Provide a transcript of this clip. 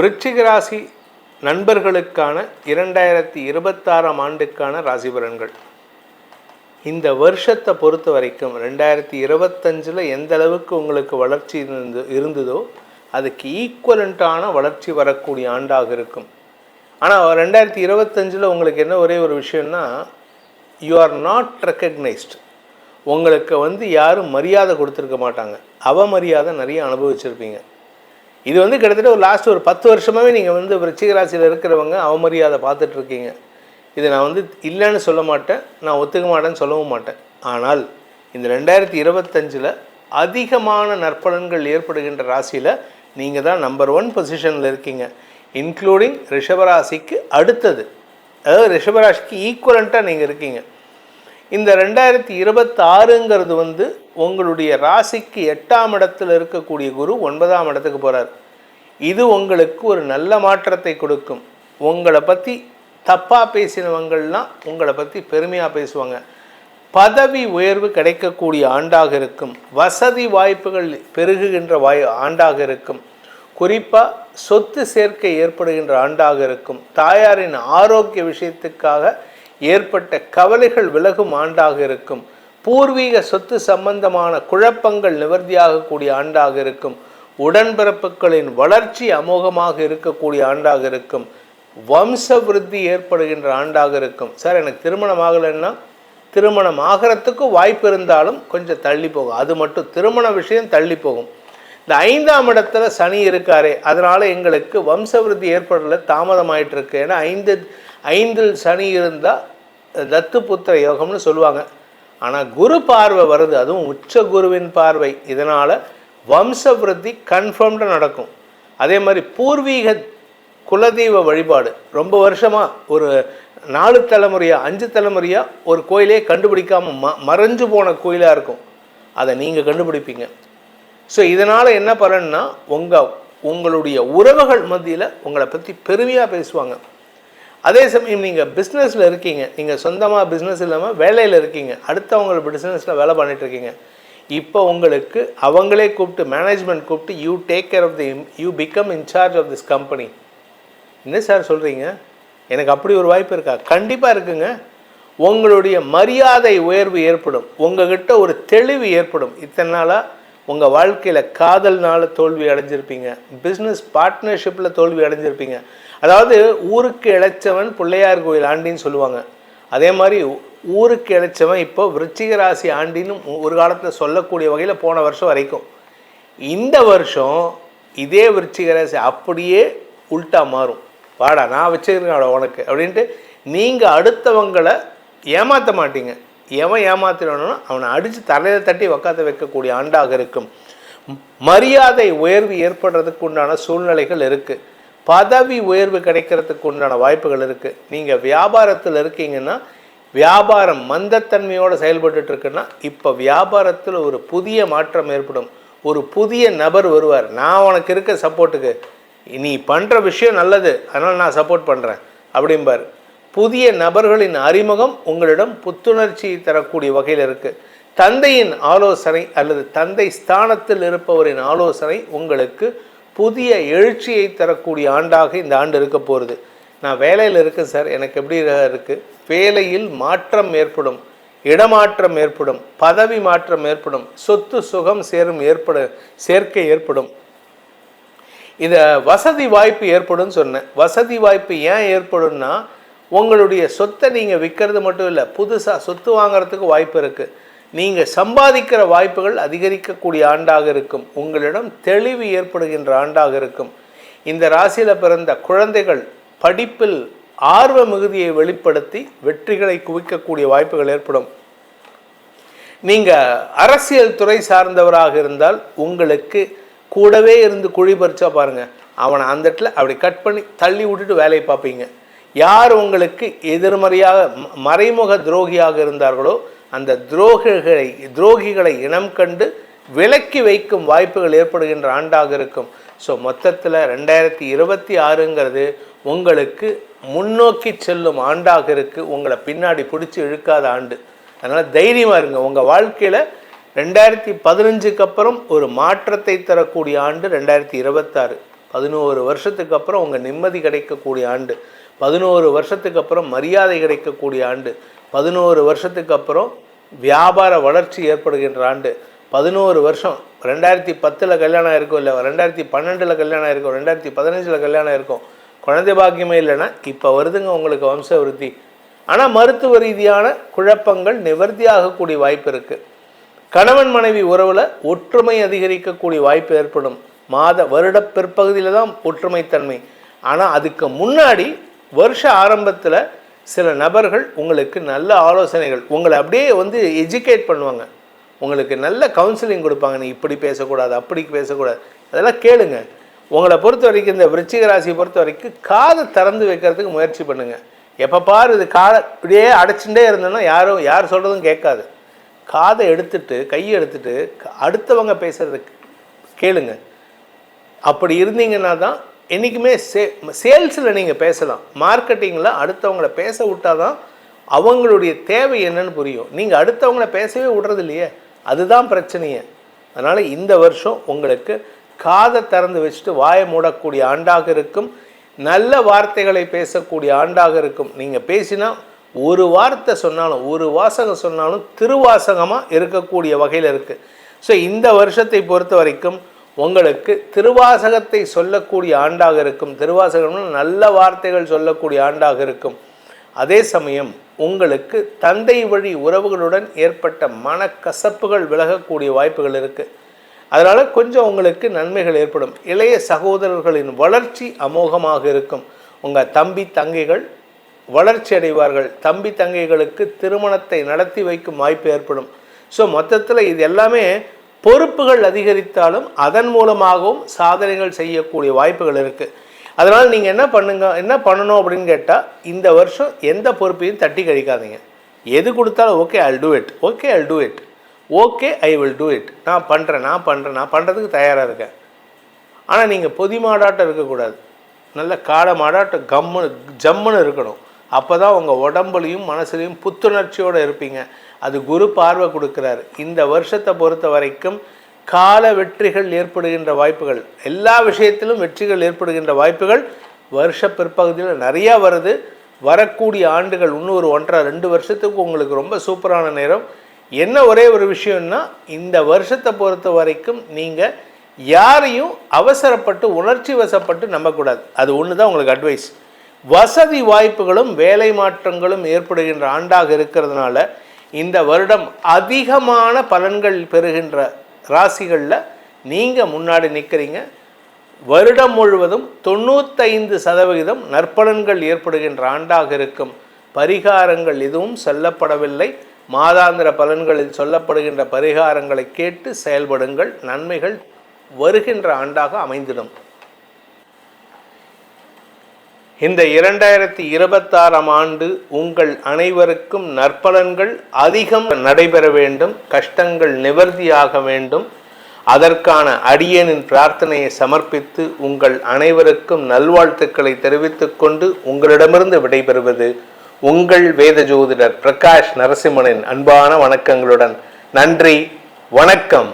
விருச்சிகராசி நண்பர்களுக்கான இரண்டாயிரத்தி இருபத்தாறாம் ஆண்டுக்கான ராசி பலன்கள் இந்த வருஷத்தை பொறுத்த வரைக்கும் ரெண்டாயிரத்தி இருபத்தஞ்சில் எந்த அளவுக்கு உங்களுக்கு வளர்ச்சி இருந்து இருந்ததோ அதுக்கு ஈக்குவலண்ட்டான வளர்ச்சி வரக்கூடிய ஆண்டாக இருக்கும். ஆனால் ரெண்டாயிரத்தி இருபத்தஞ்சில் உங்களுக்கு என்ன ஒரே ஒரு விஷயம்னா யூ ஆர் நாட் ரெக்கக்னைஸ்டு உங்களுக்கு வந்து யாரும் மரியாதை கொடுத்துருக்க மாட்டாங்க. அவமரியாதை நிறைய அனுபவிச்சிருப்பீங்க. இது வந்து கிட்டத்தட்ட ஒரு லாஸ்ட் ஒரு பத்து வருஷமாகவே நீங்கள் வந்து விருச்சிக ராசியில் இருக்கிறவங்க அவமரியாதை பார்த்துட்ருக்கீங்க இது நான் வந்து இல்லைன்னு சொல்ல மாட்டேன். நான் ஒத்துக்க மாட்டேன்னு சொல்லவும் மாட்டேன். ஆனால் இந்த ரெண்டாயிரத்தி இருபத்தஞ்சில் அதிகமான நற்பலன்கள் ஏற்படுகின்ற ராசியில் நீங்கள் தான் நம்பர் ஒன் பொசிஷனில் இருக்கீங்க. இன்க்ளூடிங் ரிஷபராசிக்கு அடுத்தது. அதாவது ரிஷபராசிக்கு ஈக்குவலண்ட்டாக நீங்கள் இருக்கீங்க. இந்த ரெண்டாயிரத்தி இருபத்தாறுங்கிறது வந்து உங்களுடைய ராசிக்கு எட்டாம் இடத்தில் இருக்கக்கூடிய குரு ஒன்பதாம் இடத்துக்கு போகிறார் இது உங்களுக்கு ஒரு நல்ல மாற்றத்தை கொடுக்கும். உங்களை பற்றி தப்பாக பேசினவங்கள்லாம் உங்களை பற்றி பெருமையாக பேசுவாங்க. பதவி உயர்வு கிடைக்கக்கூடிய ஆண்டாக இருக்கும். வசதி வாய்ப்புகள் பெருகுகின்ற வாய் ஆண்டாக இருக்கும். குறிப்பாக சொத்து சேர்க்கை ஏற்படுகின்ற ஆண்டாக இருக்கும். தாயாரின் ஆரோக்கிய விஷயத்துக்காக ஏற்பட்ட கவலைகள் விலகும் ஆண்டாக இருக்கும். பூர்வீக சொத்து சம்பந்தமான குழப்பங்கள் நிவர்த்தியாகக்கூடிய ஆண்டாக இருக்கும். உடன்பிறப்புகளின் வளர்ச்சி அமோகமாக இருக்கக்கூடிய ஆண்டாக இருக்கும். வம்ச விருத்தி ஏற்படுகின்ற ஆண்டாக இருக்கும். சார் எனக்கு திருமணம் ஆகலைன்னா திருமணம் ஆகிறதுக்கும் வாய்ப்பு இருந்தாலும் கொஞ்சம் தள்ளி போகும். அது மட்டும் திருமண விஷயம் தள்ளி போகும். இந்த ஐந்தாம் இடத்துல சனி இருக்காரே அதனால் எங்களுக்கு வம்சவிருத்தி ஏற்படல தாமதமாயிட்டு இருக்கு ஏன்னா ஐந்து ஐந்தில் சனி இருந்தால் தத்து புத்திர யோகம்னு சொல்லுவாங்க. ஆனால் குரு பார்வை வருது அதுவும் உச்ச குருவின் பார்வை. இதனால் வம்சவிருத்தி கன்ஃபார்ம்டாக நடக்கும். அதே மாதிரி பூர்வீக குலதெய்வ வழிபாடு. ரொம்ப வருஷமாக ஒரு நாலு தலைமுறையாக அஞ்சு தலைமுறையாக ஒரு கோயிலே கண்டுபிடிக்காமல் ம மறைஞ்சு போன கோயிலாக இருக்கும். அதை நீங்கள் கண்டுபிடிப்பீங்க. ஸோ இதனால் என்ன பலன்னா உங்கள் உங்களுடைய உறவுகள் மத்தியில் உங்களை பற்றி பெருமையாக பேசுவாங்க. அதே சமயம் நீங்கள் பிஸ்னஸில் இருக்கீங்க. நீங்கள் சொந்தமாக பிஸ்னஸ் இல்லாமல் வேலையில் இருக்கீங்க. அடுத்தவங்க பிஸ்னஸில் வேலை பண்ணிகிட்ருக்கீங்க இப்போ உங்களுக்கு அவங்களே கூப்பிட்டு மேனேஜ்மெண்ட் கூப்பிட்டு you take care of the you become incharge of this company என்ன சார் சொல்கிறீங்க எனக்கு அப்படி ஒரு வாய்ப்பு இருக்கா? கண்டிப்பாக இருக்குங்க. உங்களுடைய மரியாதை உயர்வு ஏற்படும். உங்ககிட்ட ஒரு தெளிவு ஏற்படும். இத்தனை நாளாக உங்கள் வாழ்க்கையில் காதல்னால தோல்வி அடைஞ்சிருப்பீங்க. பிஸ்னஸ் பார்ட்னர்ஷிப்பில் தோல்வி அடைஞ்சிருப்பீங்க. அதாவது ஊருக்கு இழைச்சவன் பிள்ளையார் கோயில் ஆண்டின்னு சொல்லுவாங்க. அதே மாதிரி ஊருக்கு இழைச்சவன் இப்போ விருச்சிக ராசி ஆண்டின்னு ஒரு காலத்தில் சொல்லக்கூடிய வகையில் போன வருஷம் வரைக்கும். இந்த வருஷம் இதே விருச்சிக ராசி அப்படியே உல்ட்டா மாறும். வாடா நான் வச்சுருக்கேன் உனக்கு அப்படின்ட்டு நீங்கள் அடுத்தவங்களை ஏமாற்ற மாட்டீங்க. எவன் ஏமாத்திடணும்னா அவனை அடித்து தலையில் தட்டி உக்காத்த வைக்கக்கூடிய ஆண்டாக இருக்கும். மரியாதை உயர்வு ஏற்படுறதுக்கு உண்டான சூழ்நிலைகள் இருக்குது பதவி உயர்வு கிடைக்கிறதுக்கு உண்டான வாய்ப்புகள் இருக்குது நீங்கள் வியாபாரத்தில் இருக்கீங்கன்னா வியாபாரம் மந்தத்தன்மையோடு செயல்பட்டு இருக்குன்னா இப்போ வியாபாரத்தில் ஒரு புதிய மாற்றம் ஏற்படும். ஒரு புதிய நபர் வருவார். நான் உனக்கு இருக்க சப்போர்ட்டுக்கு நீ பண்ணுற விஷயம் நல்லது. அதனால் நான் சப்போர்ட் பண்ணுறேன் அப்படிம்பார். புதிய நபர்களின் அறிமுகம் உங்களிடம் புத்துணர்ச்சியை தரக்கூடிய வகையில் இருக்குது தந்தையின் ஆலோசனை அல்லது தந்தை ஸ்தானத்தில் இருப்பவரின் ஆலோசனை உங்களுக்கு புதிய எழுச்சியை தரக்கூடிய ஆண்டாக இந்த ஆண்டு இருக்க போகிறது நான் வேலையில் இருக்கேன் சார். எனக்கு எப்படி இருக்குது வேலையில் மாற்றம் ஏற்படும் இடமாற்றம் ஏற்படும் பதவி மாற்றம் ஏற்படும் சொத்து சுகம் சேரும் ஏற்பட சேர்க்கை ஏற்படும். இதை வசதி வாய்ப்பு ஏற்படும் சொன்னேன். வசதி வாய்ப்பு ஏன் ஏற்படும்னா உங்களுடைய சொத்தை நீங்கள் விற்கிறது மட்டும் இல்லை புதுசாக சொத்து வாங்குறதுக்கு வாய்ப்பு இருக்குது நீங்கள் சம்பாதிக்கிற வாய்ப்புகள் அதிகரிக்கக்கூடிய ஆண்டாக இருக்கும். உங்களிடம் தெளிவு ஏற்படுகின்ற ஆண்டாக இருக்கும். இந்த ராசியில் பிறந்த குழந்தைகள் படிப்பில் ஆர்வ மிகுதியை வெளிப்படுத்தி வெற்றிகளை குவிக்கக்கூடிய வாய்ப்புகள் ஏற்படும். நீங்கள் அரசியல் துறை சார்ந்தவராக இருந்தால் உங்களுக்கு கூடவே இருந்து குழி பறிச்சா பாருங்கள் அவனை அந்த இடத்துல அப்படி கட் பண்ணி தள்ளி விட்டுட்டு வேலையை பார்ப்பீங்க. யார் உங்களுக்கு எதிர்மறையாக மறைமுக துரோகியாக இருந்தார்களோ அந்த துரோகிகளை துரோகிகளை இனம் கண்டு விலக்கி வைக்கும் வாய்ப்புகள் ஏற்படுகின்ற ஆண்டாக இருக்கும். ஸோ மொத்தத்தில் ரெண்டாயிரத்தி இருபத்தி ஆறுங்கிறது உங்களுக்கு முன்னோக்கி செல்லும் ஆண்டாக இருக்குது உங்களை பின்னாடி பிடிச்சி இழுக்காத ஆண்டு. அதனால் தைரியமாக இருங்க. உங்கள் வாழ்க்கையில் ரெண்டாயிரத்தி பதினஞ்சுக்கு அப்புறம் ஒரு மாற்றத்தை தரக்கூடிய ஆண்டு ரெண்டாயிரத்தி இருபத்தாறு. பதினோரு வருஷத்துக்கு அப்புறம் உங்கள் நிம்மதி கிடைக்கக்கூடிய ஆண்டு. பதினோரு வருஷத்துக்கு அப்புறம் மரியாதை கிடைக்கக்கூடிய ஆண்டு. பதினோரு வருஷத்துக்கு அப்புறம் வியாபார வளர்ச்சி ஏற்படுகின்ற ஆண்டு. பதினோரு வருஷம் ரெண்டாயிரத்தி பத்தில் கல்யாணம் இருக்கும் இல்லை ரெண்டாயிரத்தி பன்னெண்டில் கல்யாணம் இருக்கும் ரெண்டாயிரத்தி பதினஞ்சில் கல்யாணம் இருக்கும் குழந்தை பாக்கியமே இல்லைன்னா இப்போ வருதுங்க உங்களுக்கு வம்ச விருத்தி ஆனால் மருத்துவ ரீதியான குழப்பங்கள் நிவர்த்தியாகக்கூடிய வாய்ப்பு இருக்குது கணவன் மனைவி உறவில் ஒற்றுமை அதிகரிக்கக்கூடிய வாய்ப்பு ஏற்படும். மாத வருட பிற்பகுதியில் தான் ஒற்றுமைத்தன்மை. ஆனால் அதுக்கு முன்னாடி வருஷ ஆரம்பத்தில் சில நபர்கள் உங்களுக்கு நல்ல ஆலோசனைகள் உங்களை அப்படியே வந்து எஜுகேட் பண்ணுவாங்க. உங்களுக்கு நல்ல கவுன்சிலிங் கொடுப்பாங்க. நீ இப்படி பேசக்கூடாது அப்படி பேசக்கூடாது. அதெல்லாம் கேளுங்க. உங்களை பொறுத்த வரைக்கும் இந்த விருச்சிக ராசியை பொறுத்த வரைக்கும் காதை திறந்து வைக்கிறதுக்கு முயற்சி பண்ணுங்கள் எப்போ பாரு இது காதை இப்படியே அடைச்சுட்டே இருந்தோன்னா யாரும் யார் சொல்கிறதும் கேட்காது. காதை எடுத்துட்டு கையை எடுத்துட்டு அடுத்தவங்க பேசுறதுக்கு கேளுங்க. அப்படி இருந்தீங்கன்னா தான் என்றைக்குமே சே சேல்ஸில் நீங்கள் பேசலாம். மார்க்கெட்டிங்கில் அடுத்தவங்கள பேச விட்டால் தான் அவங்களுடைய தேவை என்னன்னு புரியும். நீங்கள் அடுத்தவங்கள பேசவே விடுறது இல்லையே. அதுதான் பிரச்சனையே. அதனால் இந்த வருஷம் உங்களுக்கு காதை திறந்து வச்சுட்டு வாயை மூடக்கூடிய ஆண்டாக இருக்கும். நல்ல வார்த்தைகளை பேசக்கூடிய ஆண்டாக இருக்கும். நீங்கள் பேசினா ஒரு வார்த்தை சொன்னாலும் ஒரு வாசகம் சொன்னாலும் திருவாசகமாக இருக்கக்கூடிய வகையில் இருக்குது ஸோ இந்த வருஷத்தை பொறுத்த வரைக்கும் உங்களுக்கு திருவாசகத்தை சொல்லக்கூடிய ஆண்டாக இருக்கும். திருவாசகம்னு நல்ல வார்த்தைகள் சொல்லக்கூடிய ஆண்டாக இருக்கும். அதே சமயம் உங்களுக்கு தந்தை வழி உறவுகளுடன் ஏற்பட்ட மனக்கசப்புகள் விலகக்கூடிய வாய்ப்புகள் இருக்குது அதனால் கொஞ்சம் உங்களுக்கு நன்மைகள் ஏற்படும். இளைய சகோதரர்களின் வளர்ச்சி அமோகமாக இருக்கும். உங்கள் தம்பி தங்கைகள் வளர்ச்சி அடைவார்கள். தம்பி தங்கைகளுக்கு திருமணத்தை நடத்தி வைக்கும் வாய்ப்பு ஏற்படும். ஸோ மொத்தத்தில் இது எல்லாமே பொறுப்புகள் அதிகரித்தாலும் அதன் மூலமாகவும் சாதனைகள் செய்யக்கூடிய வாய்ப்புகள் இருக்குது அதனால் நீங்கள் என்ன பண்ணுங்க என்ன பண்ணணும் அப்படின்னு கேட்டால் இந்த வருஷம் எந்த பொறுப்பையும் தட்டி கழிக்காதீங்க. எது கொடுத்தாலும் okay I'll do it okay I'll do it okay I will do it நான் பண்ணுறேன் நான் பண்ணுறேன் நான் பண்ணுறதுக்கு தயாராக இருக்கேன். ஆனால் நீங்கள் பொதி மாடாட்டம் இருக்கக்கூடாது. நல்ல காடை மாடாட்டம் கம்முன்னு ஜம்முன்னு இருக்கணும். அப்போ தான் உங்கள் உடம்புலையும் மனசுலையும் புத்துணர்ச்சியோடு இருப்பீங்க. அது குரு பார்வை கொடுக்குறாரு. இந்த வருஷத்தை பொறுத்த வரைக்கும் கால வெற்றிகள் ஏற்படுகின்ற வாய்ப்புகள் எல்லா விஷயத்திலும் வெற்றிகள் ஏற்படுகின்ற வாய்ப்புகள் வருஷ பிற்பகுதியில் நிறையா வருது. வரக்கூடிய ஆண்டுகள் இன்னும் ஒரு ஒன்றரை ரெண்டு வருஷத்துக்கு உங்களுக்கு ரொம்ப சூப்பரான நேரம். என்ன ஒரே ஒரு விஷயம்னா இந்த வருஷத்தை பொறுத்த வரைக்கும் நீங்கள் யாரையும் அவசரப்பட்டு உணர்ச்சி வசப்பட்டு நம்பக்கூடாது. அது ஒன்று தான் உங்களுக்கு அட்வைஸ் வசதி வாய்ப்புகளும் வேலை மாற்றங்களும் ஏற்படுகின்ற ஆண்டாக இருக்கிறதுனால இந்த வருடம் அதிகமான பலன்கள் பெறுகின்ற ராசிகளில் நீங்கள் முன்னாடி நிற்கிறீங்க வருடம் முழுவதும் தொண்ணூத்தைந்து சதவிகிதம் நற்பலன்கள் ஏற்படுகின்ற ஆண்டாக இருக்கும். பரிகாரங்கள் எதுவும் சொல்லப்படவில்லை. மாதாந்திர பலன்களில் சொல்லப்படுகின்ற பரிகாரங்களை கேட்டு செயல்படுங்கள். நன்மைகள் வருகின்ற ஆண்டாக அமைந்திடும். இந்த இரண்டாயிரத்தி இருபத்தாறாம் ஆண்டு உங்கள் அனைவருக்கும் நற்பலன்கள் அதிகம் நடைபெற வேண்டும் கஷ்டங்கள் நிவர்த்தியாக வேண்டும். அதற்கான அடியனின் பிரார்த்தனையை சமர்ப்பித்து உங்கள் அனைவருக்கும் நல்வாழ்த்துக்களை தெரிவித்துக் கொண்டு உங்களிடமிருந்து விடைபெறுவது உங்கள் வேத ஜோதிடர் பிரகாஷ் நரசிம்மனின் அன்பான வணக்கங்களுடன். நன்றி வணக்கம்.